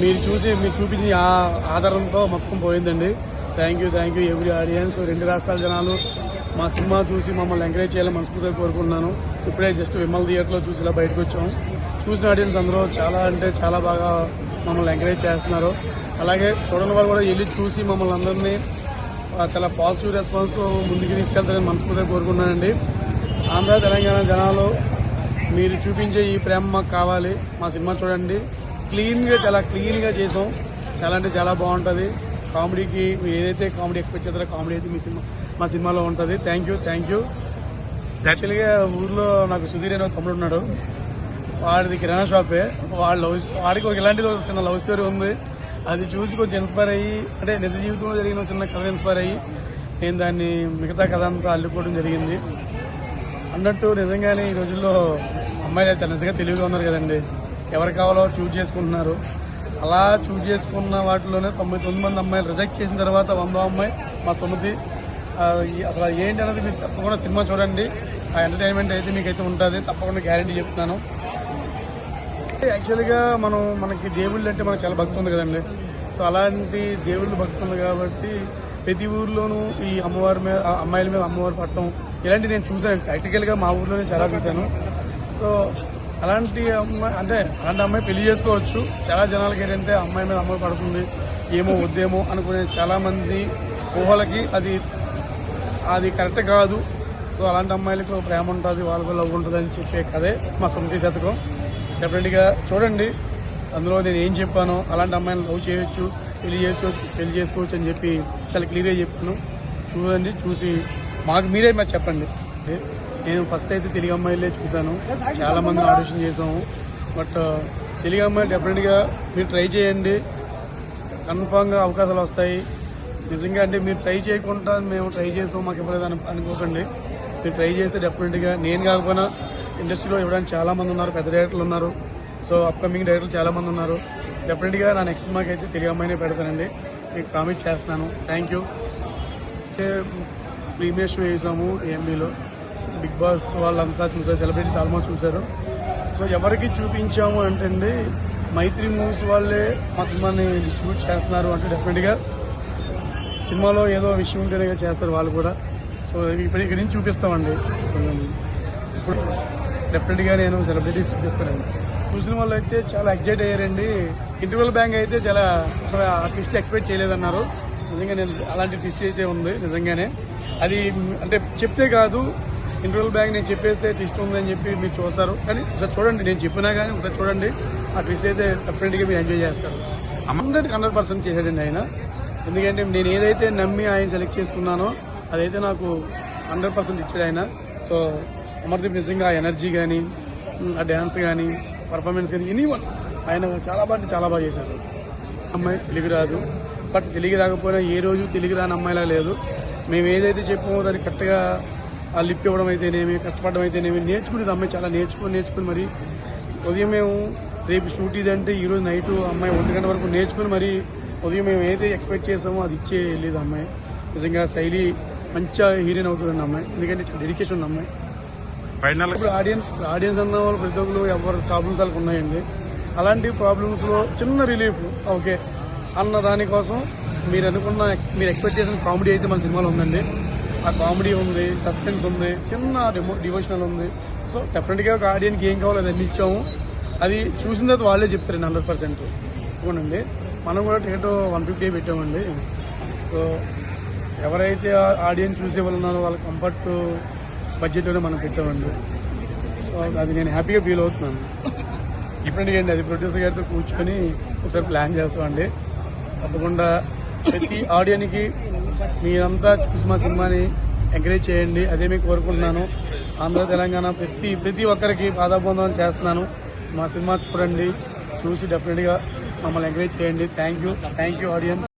మీరు చూసి మీరు చూపించిన ఆ ఆధారంతో మొత్తం పోయిందండి. Thank you thank you every audience రెండు రాష్ట్రాల జనాలు మా సినిమా చూసి మమ్మల్ని ఎంకరేజ్ చేయాలని మనస్ఫూర్తిగా కోరుకున్నాను ఇప్పుడే జస్ట్ విమల్ థియేటర్లో చూసి ఇలా బయటకు వచ్చాం. చూసిన ఆడియన్స్ అందరూ చాలా అంటే చాలా బాగా మమ్మల్ని ఎంకరేజ్ చేస్తున్నారు. అలాగే చూడని వాళ్ళు కూడా వెళ్ళి చూసి మమ్మల్ని అందరినీ చాలా పాజిటివ్ రెస్పాన్స్తో ముందుకు తీసుకెళ్తారని మనస్ఫూర్తిగా కోరుకున్నానండి ఆంధ్ర తెలంగాణ జనాలు మీరు చూపించే ఈ ప్రేమ మాకు కావాలి. మా సినిమా చూడండి. క్లీన్గా చాలా క్లీన్గా చేసాం. చాలా అంటే చాలా బాగుంటుంది. కామెడీకి మీరు ఏదైతే కామెడీ ఎక్స్పెక్ట్ చేస్తారో కామెడీ అయితే మీ సినిమా మా సినిమాలో ఉంటుంది. థ్యాంక్ యూ థ్యాంక్ యూ యాక్చువల్గా ఊర్లో నాకు సుధీర్ అనే తమ్ముడు ఉన్నాడు. వాడిది కిరాణా షాపే. వాడి లవ్ వాడికి ఒక ఇలాంటిది ఒక చిన్న లవ్ స్టోరీ ఉంది. అది చూసి కొంచెం ఇన్స్పైర్ అయ్యి అంటే నిజ జీవితంలో జరిగిన చిన్న కథ ఇన్స్పైర్ అయ్యి నేను దాన్ని మిగతా కథ అంతా అల్లుకోవడం జరిగింది. అన్నట్టు నిజంగానే ఈ రోజుల్లో అమ్మాయిలు అయితే నిజంగా తెలివిగా ఉన్నారు కదండి. ఎవరు కావాలో చూజ్ చేసుకుంటున్నారు. అలా చూజ్ చేసుకున్న వాటిలోనే తొంభై తొమ్మిది మంది అమ్మాయిలు రిజెక్ట్ చేసిన తర్వాత వందో అమ్మాయి మా సుమతి. అసలు ఏంటి అనేది మీరు తప్పకుండా సినిమా చూడండి. ఆ ఎంటర్టైన్మెంట్ అయితే మీకైతే ఉంటుంది. తప్పకుండా గ్యారంటీ చెప్తున్నాను. యాక్చువల్గా మనం మనకి దేవుళ్ళు అంటే మనకు చాలా భక్తి ఉంది కదండి. సో అలాంటి దేవుళ్ళు భక్తి ఉంది కాబట్టి ప్రతి ఊర్లోనూ ఈ అమ్మవారి మీద అమ్మాయిల మీద అమ్మవారు పట్టడం ఇలాంటివి నేను చూశాను. ప్రాక్టికల్గా మా ఊర్లోనే చాలా చూశాను. సో అలాంటి అమ్మాయి అంటే అలాంటి అమ్మాయి పెళ్ళి చేసుకోవచ్చు. చాలా జనాలకి ఏంటంటే అమ్మాయి మీద అమ్మాయి పడుతుంది. ఏమో వద్దేమో అనుకునే చాలా మంది ఊహలకి అది అది కరెక్ట్ కాదు. సో అలాంటి అమ్మాయిలకు ప్రేమ ఉంటుంది వాళ్ళకు లవ్ ఉంటుంది అని చెప్పే కదే మా సొంత శతకం. డెఫినెట్గా చూడండి. అందులో నేను ఏం చెప్పానో అలాంటి అమ్మాయిని లవ్ చేయొచ్చు పెళ్ళి చేయొచ్చు పెళ్ళి చేసుకోవచ్చు అని చెప్పి చాలా క్లియర్గా చెప్పాను. చూడండి చూసి మాకు మీరే మరి చెప్పండి. నేను ఫస్ట్ అయితే తెలుగు అమ్మాయిలే చూశాను. చాలా మంది ఆడిషన్ చేసాము బట్ తెలుగు అమ్మాయి డెఫినెట్గా మీరు ట్రై చేయండి. కన్ఫామ్గా అవకాశాలు వస్తాయి. నిజంగా అంటే మీరు ట్రై చేయకుండా మేము ట్రై చేసాం మాకు ఇవ్వలేదు అని అనుకోకండి. మీరు ట్రై చేస్తే డెఫినెట్గా నేను కాకపోయినా ఇండస్ట్రీలో ఇవ్వడానికి చాలా మంది ఉన్నారు పెద్ద డైరెక్టర్లు ఉన్నారు. సో అప్కమింగ్ డైరెక్టర్లు చాలా మంది ఉన్నారు. డెఫినెట్గా నా నెక్స్ట్ సినిమాకి అయితే తెలుగు అమ్మాయినే పెడతానండి. మీకు ప్రామిస్ చేస్తున్నాను. థ్యాంక్ యూ ప్రీమియర్ షో వేసాము ఏఎంబీలో బిగ్ బాస్ వాళ్ళంతా చూసారు సెలబ్రిటీస్ ఆల్మోస్ట్ చూశారు సో ఎవరికి చూపించాము అంటే అండి మైత్రి మూవీస్ వాళ్ళే మా సినిమాని డిస్ట్రిబ్యూట్ చేస్తున్నారు అంటే డెఫినెట్గా సినిమాలో ఏదో విషయం ఉంటేనే చేస్తారు వాళ్ళు కూడా. సో ఇప్పుడు ఇక్కడి నుంచి చూపిస్తామండి. కొంచెం ఇప్పుడు డెఫినెట్గా నేను సెలబ్రిటీస్ చూపిస్తానండి. చూసిన వాళ్ళు అయితే చాలా ఎగ్జైట్ అయ్యారండి. ఇంటర్వెల్ బ్యాంక్ అయితే చాలా అసలు ఆ ట్విస్ట్ ఎక్స్పెక్ట్ చేయలేదన్నారు. నిజంగా నేను అలాంటి ట్విస్ట్ అయితే ఉంది నిజంగానే. అది అంటే చెప్తే కాదు ఇంటర్వల్ బ్యాంక్ నేను చెప్పేస్తే ట్విస్ట్ ఉందని చెప్పి మీరు చూస్తారు. కానీ ఒకసారి చూడండి నేను చెప్పినా కానీ ఒకసారి చూడండి. ఆ ట్విస్ట్ అయితే డెఫినెట్గా మీరు ఎంజాయ్ చేస్తారు. హండ్రెడ్ హండ్రెడ్ పర్సెంట్ చేశాడండి ఆయన. ఎందుకంటే నేను ఏదైతే నమ్మి ఆయన సెలెక్ట్ చేసుకున్నానో అదైతే నాకు హండ్రెడ్ పర్సెంట్ ఇచ్చాడు ఆయన. సో అమర్దీప్ నిజంగా ఆ ఎనర్జీ కానీ ఆ డ్యాన్స్ కానీ పర్ఫార్మెన్స్ కానీ ఎనీ వన్ ఆయన చాలా బాగా చాలా బాగా చేశారు. అమ్మాయి తెలుగు రాదు. బట్ తెలుగు రాకపోయినా ఏ రోజు తెలుగు రాని అమ్మాయిలా లేదు. మేము ఏదైతే చెప్పామో దాన్ని కరెక్ట్గా లిప్ ఇవ్వడం అయితేనేమి కష్టపడడం అయితేనేమి నేర్చుకునేది అమ్మాయి చాలా నేర్చుకొని నేర్చుకుని మరి ఉదయం మేము రేపు షూట్ ఇది అంటే ఈరోజు నైట్ అమ్మాయి ఒంటి గంట వరకు నేర్చుకుని మరి ఉదయం మేము ఏదైతే ఎక్స్పెక్ట్ చేసామో అది ఇచ్చే వెళ్ళేది అమ్మాయి. నిజంగా శైలి మంచిగా హీరోయిన్ అవుతుందండి అమ్మాయి. ఎందుకంటే చాలా డెడికేషన్ ఉంది అమ్మాయి. ఫైనల్ ఇప్పుడు ఆడియన్స్ ఆడియన్స్ అన్న వాళ్ళు ప్రతి ఒక్కరు ఎవరి ప్రాబ్లమ్స్ వాళ్ళకి ఉన్నాయండి. అలాంటి ప్రాబ్లమ్స్లో చిన్న రిలీఫ్ ఓకే. అన్న దానికోసం మీరు అనుకున్న మీరు ఎక్స్పెక్ట్ చేసిన కామెడీ అయితే మన సినిమాలో ఉందండి. ఆ కామెడీ ఉంది సస్పెన్స్ ఉంది చిన్న డివోషనల్ ఉంది. సో డెఫినెట్గా ఒక ఆడియన్కి ఏం కావాలో అది అన్ని ఇచ్చాము అది చూసిన తర్వాత వాళ్ళే చెప్తారండి హండ్రెడ్ పర్సెంట్. అవునండి మనం కూడా టికెట్ వన్ ఫిఫ్టీ పెట్టామండి. సో ఎవరైతే ఆడియన్స్ చూసే వాళ్ళు ఉన్నారో వాళ్ళ కంఫర్ట్ బడ్జెట్లోనే మనం పెట్టామండి. సో అది నేను హ్యాపీగా ఫీల్ అవుతున్నాను. డిఫరెంట్గా అండి అది ప్రొడ్యూసర్ గారితో కూర్చొని ఒకసారి ప్లాన్ చేస్తామండి. తప్పకుండా ప్రతి ఆడియన్కి మీరంతా చూసి మా సినిమాని ఎంకరేజ్ చేయండి. అదే మీకు కోరుకుంటున్నాను. ఆంధ్ర తెలంగాణ ప్రతి ప్రతి ఒక్కరికి పాదాబంధం చేస్తున్నాను. మా సినిమా చూడండి. చూసి డెఫినెట్గా మమ్మల్ని ఎంకరేజ్ చేయండి. Thank you thank you audience